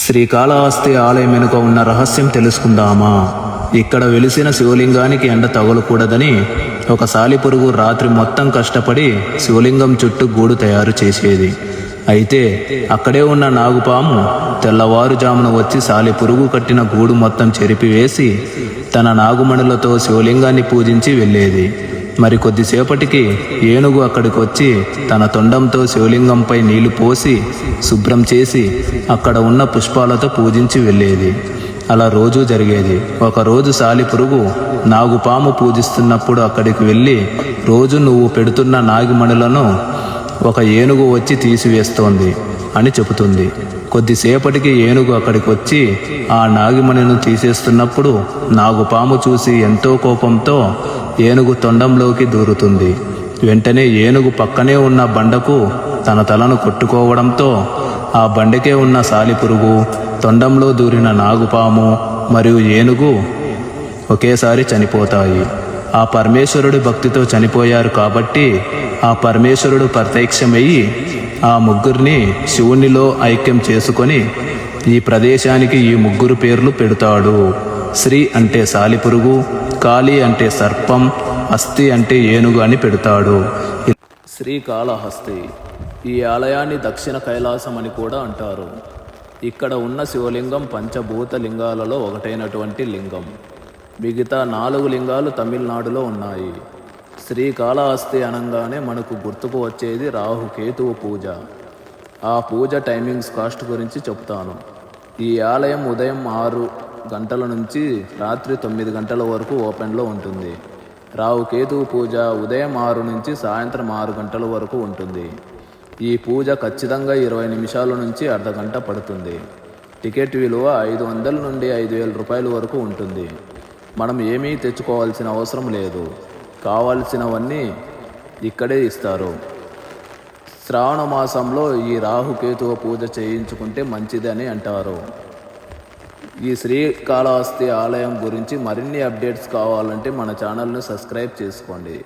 శ్రీకాళహస్తి ఆలయం వెనుక ఉన్న రహస్యం తెలుసుకుందామా? ఇక్కడ వెలిసిన శివలింగానికి ఎండ తగలకూడదని ఒక సాలిపురుగు రాత్రి మొత్తం కష్టపడి శివలింగం చుట్టూ గూడు తయారు చేసేది. అయితే అక్కడే ఉన్న నాగుపాము తెల్లవారుజామున వచ్చి సాలిపురుగు కట్టిన గూడు మొత్తం చెరిపివేసి తన నాగుమణులతో శివలింగాన్ని పూజించి వెళ్ళేది. మరి కొద్దిసేపటికి ఏనుగు అక్కడికి వచ్చి తన తొండంతో శివలింగంపై నీళ్ళు పోసి శుభ్రం చేసి అక్కడ ఉన్న పుష్పాలతో పూజించి వెళ్ళేది. అలా రోజూ జరిగేది. ఒకరోజు సాలిపురుగు నాగుపాము పూజిస్తున్నప్పుడు అక్కడికి వెళ్ళి రోజు నువ్వు పెడుతున్న నాగిమణులను ఒక ఏనుగు వచ్చి తీసివేస్తోంది. అని చెబుతుంది. కొద్దిసేపటికి ఏనుగు అక్కడికి వచ్చి ఆ నాగిమణిని తీసేస్తున్నప్పుడు నాగుపాము చూసి ఎంతో కోపంతో ఏనుగు తొండంలోకి దూరుతుంది. వెంటనే ఏనుగు పక్కనే ఉన్న బండకు తన తలను కొట్టుకోవడంతో ఆ బండకే ఉన్న సాలిపురుగు తొండంలో దూరిన నాగుపాము మరియు ఏనుగు ఒకేసారి చనిపోతాయి. ఆ పరమేశ్వరుడి భక్తితో చనిపోయారు కాబట్టి ఆ పరమేశ్వరుడు ప్రత్యక్షమయ్యి ఆ ముగ్గురిని శివునిలో ఐక్యం చేసుకొని ఈ ప్రదేశానికి ఈ ముగ్గురు పేర్లు పెడతాడు. శ్రీ అంటే సాలిపురుగు కాళీ అంటే సర్పం అస్థి అంటే ఏనుగు అని పెడతాడు. శ్రీకాళహస్తి ఈ ఆలయాన్ని దక్షిణ కైలాసం అని కూడా అంటారు. ఇక్కడ ఉన్న శివలింగం పంచభూత లింగాలలో ఒకటైనటువంటి లింగం. మిగతా నాలుగు లింగాలు తమిళనాడులో ఉన్నాయి. శ్రీకాళహస్తి అనగానే మనకు గుర్తుకు వచ్చేది రాహుకేతువు పూజ. ఆ పూజ టైమింగ్స్ కాస్ట్ గురించి చెప్తాను. ఈ ఆలయం ఉదయం ఆరు గంటల నుంచి రాత్రి తొమ్మిది గంటల వరకు ఓపెన్లో ఉంటుంది. రాహుకేతువు పూజ ఉదయం ఆరు నుంచి సాయంత్రం ఆరు గంటల వరకు ఉంటుంది. ఈ పూజ ఖచ్చితంగా ఇరవై నిమిషాల నుంచి అర్ధ గంట పడుతుంది. టికెట్ విలువ ఐదు వందల నుండి ఐదు వేల రూపాయల వరకు ఉంటుంది. మనం ఏమీ తెచ్చుకోవాల్సిన అవసరం లేదు. కావలసినవన్నీ ఇక్కడే ఇస్తారు. శ్రావణ మాసంలో ఈ రాహుకేతువ పూజ చేయించుకుంటే మంచిదని అంటారు. ఈ శ్రీకాళహస్తి ఆలయం గురించి మరిన్ని అప్డేట్స్ కావాలంటే మన ఛానల్ను సబ్స్క్రైబ్ చేసుకోండి.